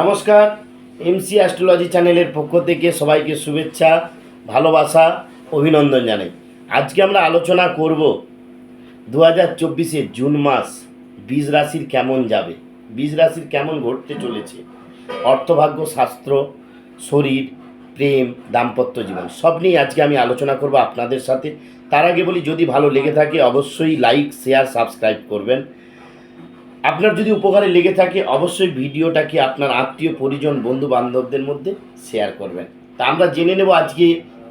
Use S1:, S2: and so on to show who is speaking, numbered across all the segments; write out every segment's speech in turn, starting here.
S1: নমস্কার MC astrology চ্যানেলের পক্ষ থেকে সবাইকে শুভেচ্ছা, ভালোবাসা, অভিনন্দন জানাই। আজকে আমরা আলোচনা করব দু হাজার চব্বিশে জুন মাস, বীজ রাশির কেমন যাবে? বীজ রাশির কেমন ঘটতে চলেছে? অর্থভাগ্য শাস্ত্র শরীর, প্রেম, দাম্পত্য জীবন, সব নিয়ে আজকে আমি আলোচনা করব আপনাদের সাথে। তার আগে বলি, যদি ভালো লেগে থাকে, অবশ্যই লাইক শেয়ার সাবস্ক্রাইব করবেন। আপনার যদি উপকারে লেগে থাকে, অবশ্যই ভিডিওটাকে আপনার আত্মীয়, পরিজন বন্ধু বান্ধবদের মধ্যে শেয়ার করবেন। তা আমরা জেনে নেব আজকে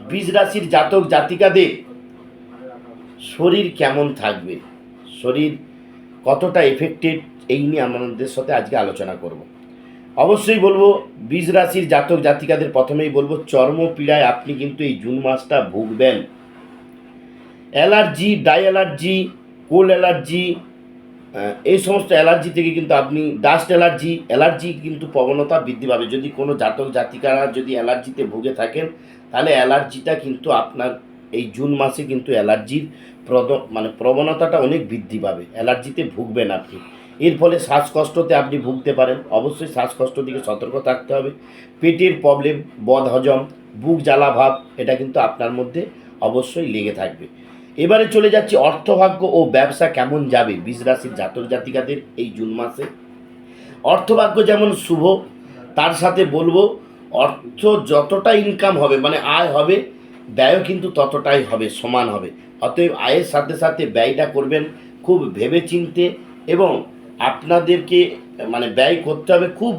S1: বীজ রাশির জাতক জাতিকাদের শরীর কেমন থাকবে? শরীর কতটা এফেক্টেড এই নিয়ে আমাদের সাথে আজকে আলোচনা করব। অবশ্যই বলব, বীজ রাশির জাতক জাতিকাদের প্রথমেই বলব চর্ম পীড়ায় আপনি কিন্তু এই জুন মাসটা ভুগবেন। Allergy, dye allergy cold allergy এই সমস্ত অ্যালার্জি থেকে কিন্তু আপনি ডাস্ট অ্যালার্জি অ্যালার্জি কিন্তু প্রবণতা বৃদ্ধি পাবে। যদি কোনো জাতক জাতিকারা যদি অ্যালার্জিতে ভুগে থাকেন, তাহলে অ্যালার্জিটা কিন্তু আপনার এই জুন মাসে কিন্তু অ্যালার্জির প্রদ মানে প্রবণতাটা অনেক বৃদ্ধি পাবে। অ্যালার্জিতে ভুগবেন আপনি। এর ফলে শ্বাসকষ্টতে আপনি ভুগতে পারেন। অবশ্যই শ্বাসকষ্ট দিকে সতর্ক থাকতে হবে। পেটের প্রবলেম বদহজম, বুক জ্বালা ভাব, এটা কিন্তু আপনার মধ্যে অবশ্যই লেগে থাকবে। এবারে চলে যাচ্ছি অর্থভাগ্য ও ব্যবসা কেমন যাবে বীজ রাশির জাতক জাতিকাদের এই জুন মাসে? অর্থভাগ্য যেমন শুভ, তার সাথে বলব অর্থ যতটা ইনকাম হবে মানে আয় হবে ব্যয়ও কিন্তু ততটাই হবে, সমান হবে। অতএব আয়ের সাথে সাথে ব্যয়টা করবেন খুব ভেবে চিনতে এবং আপনাদেরকে মানে ব্যয় করতে হবে খুব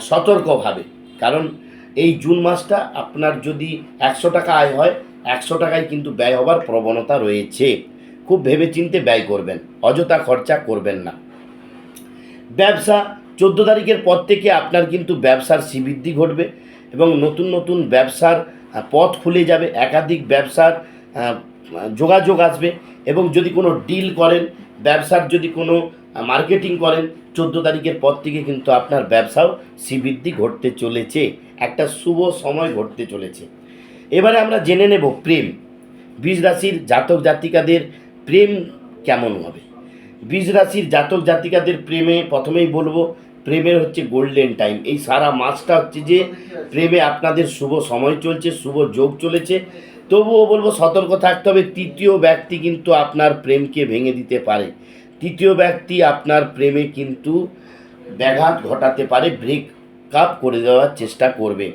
S1: সতর্কভাবে। কারণ এই জুন মাসটা আপনার যদি একশো টাকা আয় হয় একশো টাকায় কিন্তু ব্যয় হবার প্রবণতা রয়েছে। খুব ভেবে চিনতে ব্যয় করবেন, অযথা খরচা করবেন না। ব্যবসা চোদ্দ তারিখের পর থেকে আপনার কিন্তু ব্যবসার শ্রীবৃদ্ধি ঘটবে এবং নতুন নতুন ব্যবসার পথ খুলে যাবে, একাধিক ব্যবসার যোগাযোগ আসবে এবং যদি কোনো ডিল করেন, ব্যবসার যদি কোনো মার্কেটিং করেন, চোদ্দ তারিখের পর থেকে কিন্তু আপনার ব্যবসাও শ্রীবৃদ্ধি ঘটতে চলেছে। একটা শুভ সময় ঘটতে চলেছে। এবারে আমরা জেনে নেব প্রেম। বীজ রাশির জাতক জাতিকাদের প্রেম কেমন হবে? বীজ রাশির জাতক জাতিকাদের প্রেমে প্রথমেই বলব, প্রেমের হচ্ছে গোল্ডেন টাইম এই সারা মাসটা হচ্ছে যে প্রেমে আপনাদের শুভ সময় চলছে, শুভ যোগ চলেছে। তবুও বলব, সতর্ক থাকতে হবে। তৃতীয় ব্যক্তি কিন্তু আপনার প্রেমকে ভেঙে দিতে পারে। তৃতীয় ব্যক্তি আপনার প্রেমে কিন্তু ব্যাঘাত ঘটাতে পারে ব্রেক আপ করে দেওয়ার চেষ্টা করবে।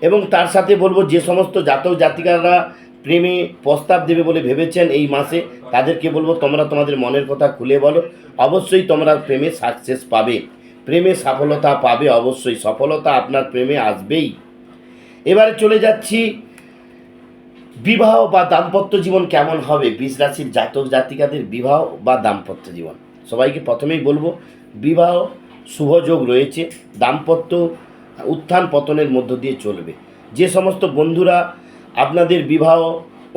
S1: এবং তার সাথে বলব, যে সমস্ত জাতক জাতিকারা প্রেমে প্রস্তাব দেবে বলে ভেবেছেন এই মাসে, তাদেরকে বলব, তোমরা তোমাদের মনের কথা খুলে বলো। অবশ্যই তোমরা প্রেমে সাকসেস পাবে। প্রেমে সফলতা পাবে, অবশ্যই। সফলতা আপনার প্রেমে আসবেই। এবারে চলে যাচ্ছি, বিবাহ বা দাম্পত্য জীবন কেমন হবে? বীজ রাশির জাতক জাতিকাদের বিবাহ বা দাম্পত্য জীবন। সবাইকে প্রথমেই বলব, বিবাহ শুভযোগ রয়েছে, দাম্পত্য উত্থান পতনের মধ্য দিয়ে চলবে। যে সমস্ত বন্ধুরা আপনাদের বিবাহ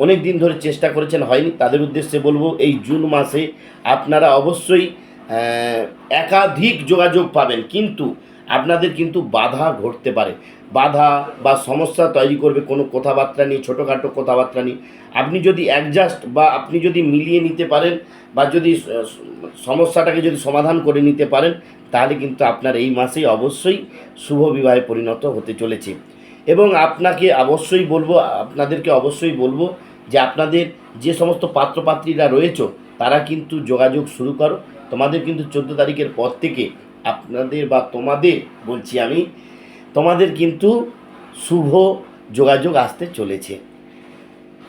S1: অনেক দিন ধরে চেষ্টা করেছেন, হয়নি, তাদের উদ্দেশ্যে বলব, এই জুন মাসে আপনারা অবশ্যই একাধিক যোগাযোগ পাবেন। কিন্তু আপনাদের কিন্তু বাধা ঘটতে পারে। বাধা বা সমস্যা তৈরি করবে কোনো কথাবার্তা নিয়ে, ছোটোখাটো কথাবার্তা নিয়ে। আপনি যদি অ্যাডজাস্ট বা আপনি যদি মিলিয়ে নিতে পারেন বা যদি সমস্যাটাকে যদি সমাধান করে নিতে পারেন, তাহলে কিন্তু আপনার এই মাসেই অবশ্যই শুভ বিবাহে পরিণত হতে চলেছে। এবং আপনাকে অবশ্যই বলব, আপনাদেরকে অবশ্যই বলব যে আপনাদের যে সমস্ত পাত্রপাত্রীরা রয়েছে, তারা কিন্তু যোগাযোগ শুরু করো। তোমাদের কিন্তু চোদ্দ তারিখের পর থেকে আপনাদের বা তোমাদের, বলছি আমি, তোমাদের কিন্তু শুভ যোগাযোগ আসতে চলেছে।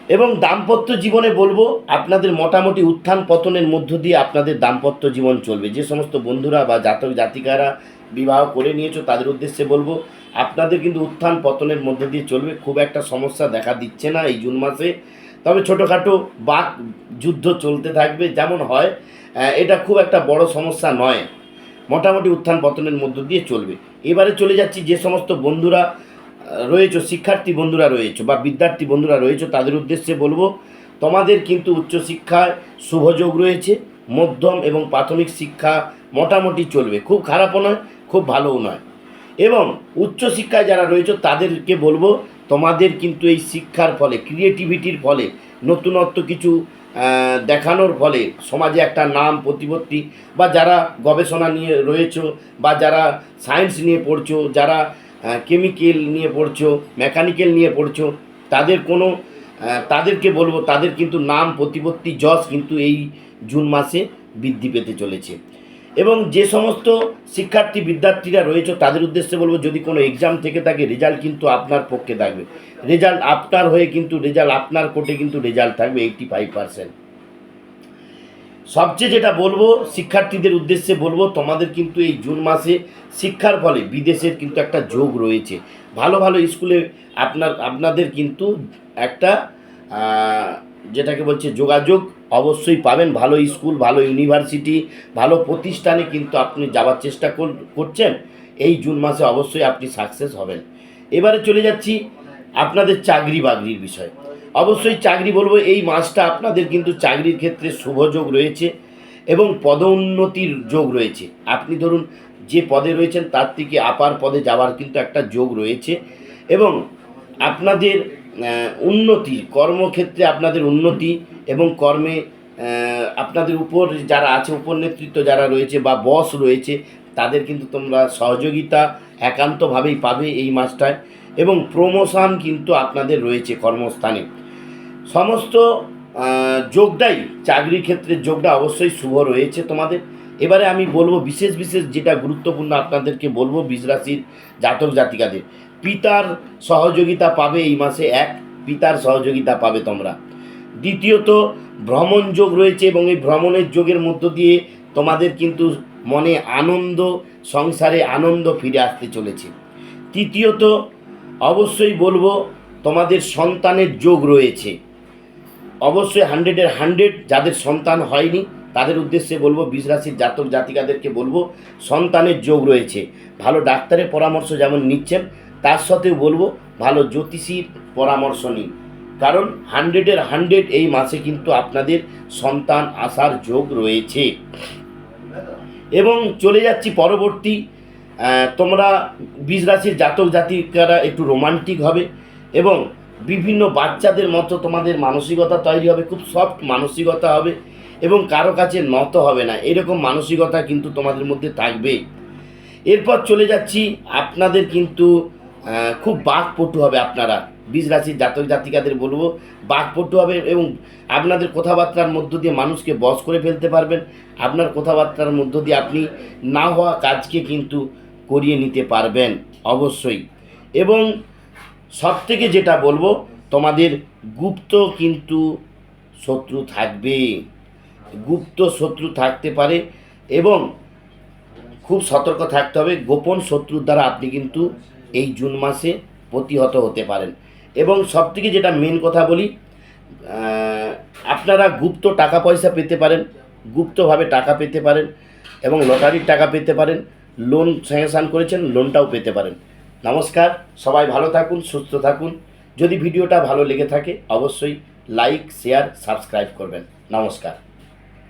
S1: এবং দাম্পত্য জীবনে বলব, আপনাদের মোটামুটি উত্থান পতনের মধ্য দিয়ে আপনাদের দাম্পত্য জীবন চলবে। যে সমস্ত বন্ধুরা বা জাতক জাতিকারা বিবাহ করে নিয়েছো, তাদের উদ্দেশ্যে বলব, আপনাদের কিন্তু উত্থান পতনের মধ্য দিয়ে চলবে। খুব একটা সমস্যা দেখা দিচ্ছে না এই জুন মাসে। তবে ছোটোখাটো বাক যুদ্ধ চলতে থাকবে। যেমন হয় এটা খুব একটা বড় সমস্যা নয়। মোটামুটি উত্থান পতনের মধ্য দিয়ে চলবে। এবারে চলে যাচ্ছি যে সমস্ত বন্ধুরা রয়েছে, শিক্ষার্থী বন্ধুরা রয়েছে বা বিদ্যার্থী বন্ধুরা রয়েছে, তাদের উদ্দেশ্যে বলব, তোমাদের কিন্তু উচ্চশিক্ষায় শুভযোগ রয়েছে, মধ্যম এবং প্রাথমিক শিক্ষা মোটামুটি চলবে। খুব খারাপও নয়, খুব ভালোও নয়। এবং উচ্চশিক্ষায় যারা রয়েছে, তাদেরকে বলব, তোমাদের কিন্তু এই শিক্ষার ফলে ক্রিয়েটিভিটির ফলে নতুনত্ব কিছু দেখানোর ফলে সমাজে একটা নাম, প্রতিপত্তি, বা যারা গবেষণা নিয়ে রয়েছে, বা যারা সায়েন্স নিয়ে পড়ছো, যারা কেমিক্যাল নিয়ে পড়ছো, মেকানিক্যাল নিয়ে পড়ছো, তাদের কোনো তাদেরকে বলব, তাদের কিন্তু নাম, প্রতিপত্তি, যশ কিন্তু এই জুন মাসে বৃদ্ধি পেতে চলেছে। এবং যে সমস্ত শিক্ষার্থী, বিদ্যার্থীরা রয়েছে, তাদের উদ্দেশ্যে বলব, যদি কোনো এক্সাম থেকে থাকে রেজাল্ট কিন্তু আপনার পক্ষে থাকবে। রেজাল্ট আপনার হয়ে কিন্তু রেজাল্ট আপনার কোর্টে কিন্তু রেজাল্ট থাকবে এইটটি ফাইভ পার্সেন্ট সবচেয়ে যেটা বলব, শিক্ষার্থীদের উদ্দেশ্যে বলব, তোমাদের কিন্তু এই জুন মাসে শিক্ষার ফলে বিদেশের কিন্তু একটা যোগ রয়েছে। ভালো ভালো স্কুলে আপনার, আপনাদের কিন্তু একটা যেটাকে বলছে যোগাযোগ অবশ্যই পাবেন। ভালো স্কুল, ভালো ইউনিভার্সিটি, ভালো প্রতিষ্ঠানে কিন্তু আপনি যাওয়ার চেষ্টা কর- করছেন, এই জুন মাসে অবশ্যই আপনি সাকসেস হবেন। এবারে চলে যাচ্ছি আপনাদের চাকরি বাকরির বিষয়। অবশ্যই চাকরি বলব, এই মাসটা আপনাদের কিন্তু চাকরির ক্ষেত্রে শুভযোগ রয়েছে এবং পদোন্নতির যোগ রয়েছে। আপনি ধরুন, যে পদে রয়েছেন তার থেকে আপার পদে যাওয়ার কিন্তু একটা যোগ রয়েছে এবং আপনাদের উন্নতি, কর্মক্ষেত্রে আপনাদের উন্নতি এবং কর্মে আপনাদের উপর যারা আছে, উপর নেতৃত্ব যারা রয়েছে বা বস রয়েছে, তাদের কিন্তু তোমরা সহযোগিতা একান্তভাবেই পাবে এই মাসটায় এবং প্রমোশন কিন্তু আপনাদের রয়েছে কর্মস্থানে। সমস্ত যোগটাই চাকরির ক্ষেত্রে যোগটা অবশ্যই শুভ রয়েছে তোমাদের। এবারে আমি বলব বিশেষ বিশেষ যেটা গুরুত্বপূর্ণ আপনাদেরকে বলব বীজরাশির জাতক জাতিকাদের। পিতার সহযোগিতা পাবে এই মাসে এক, পিতার সহযোগিতা পাবে তোমরা। দ্বিতীয়ত, ভ্রমণ যোগ রয়েছে এবং এই ভ্রমণের যোগের মধ্য দিয়ে তোমাদের কিন্তু মনে আনন্দ, সংসারে আনন্দ ফিরে আসতে চলেছে। তৃতীয়ত, অবশ্যই বলব, তোমাদের সন্তানের যোগ রয়েছে। অবশ্যই হান্ড্রেডের হান্ড্রেড, যাদের সন্তান হয়নি, তাদের উদ্দেশ্যে বলব, বিষ রাশির জাতক জাতিকাদেরকে বলব, সন্তানের যোগ রয়েছে। ভালো ডাক্তারের পরামর্শ যেমন নিচ্ছেন তার সাথেও বলব, ভালো জ্যোতিষীর পরামর্শ নিন। কারণ হান্ড্রেডের হান্ড্রেড এই মাসে কিন্তু আপনাদের সন্তান আসার যোগ রয়েছে। এবং চলে যাচ্ছি পরবর্তী তোমরা বীজ রাশির জাতক জাতিকারা একটু রোমান্টিক হবে এবং বিভিন্ন বাচ্চাদের মতো তোমাদের মানসিকতা তৈরি হবে, খুব সফট মানসিকতা হবে এবং কারও কাছে নত হবে না। এরকম মানসিকতা কিন্তু তোমাদের মধ্যে থাকবে। এরপর চলে যাচ্ছি, আপনাদের কিন্তু খুব বাকপটু হবে আপনারা। বীজ রাশির জাতক জাতিকাদের বলব, বাকপটু হবে এবং আপনাদের কথাবার্তার মধ্য দিয়ে মানুষকে বশ করে ফেলতে পারবেন। আপনার কথাবার্তার মধ্য দিয়ে আপনি না হওয়া কাজকে কিন্তু করিয়ে নিতে পারবেন অবশ্যই। এবং সব থেকে যেটা বলব, তোমাদের গুপ্ত কিন্তু শত্রু থাকবে। গুপ্ত শত্রু থাকতে পারে এবং খুব সতর্ক থাকতে হবে। গোপন শত্রুর দ্বারা আপনি কিন্তু এই জুন মাসে প্রতিহত হতে পারেন। এবং সবথেকে যেটা মেন কথা বলি আপনারা গুপ্ত টাকা পয়সা পেতে পারেন, গুপ্তভাবে টাকা পেতে পারেন এবং লটারির টাকা পেতে পারেন লোন স্যাংশন করেছেন লোনটাও পেতে পারেন। নমস্কার, সবাই ভালো থাকুন, সুস্থ থাকুন। যদি ভিডিওটা ভালো লেগে থাকে, অবশ্যই লাইক শেয়ার সাবস্ক্রাইব করবেন। নমস্কার।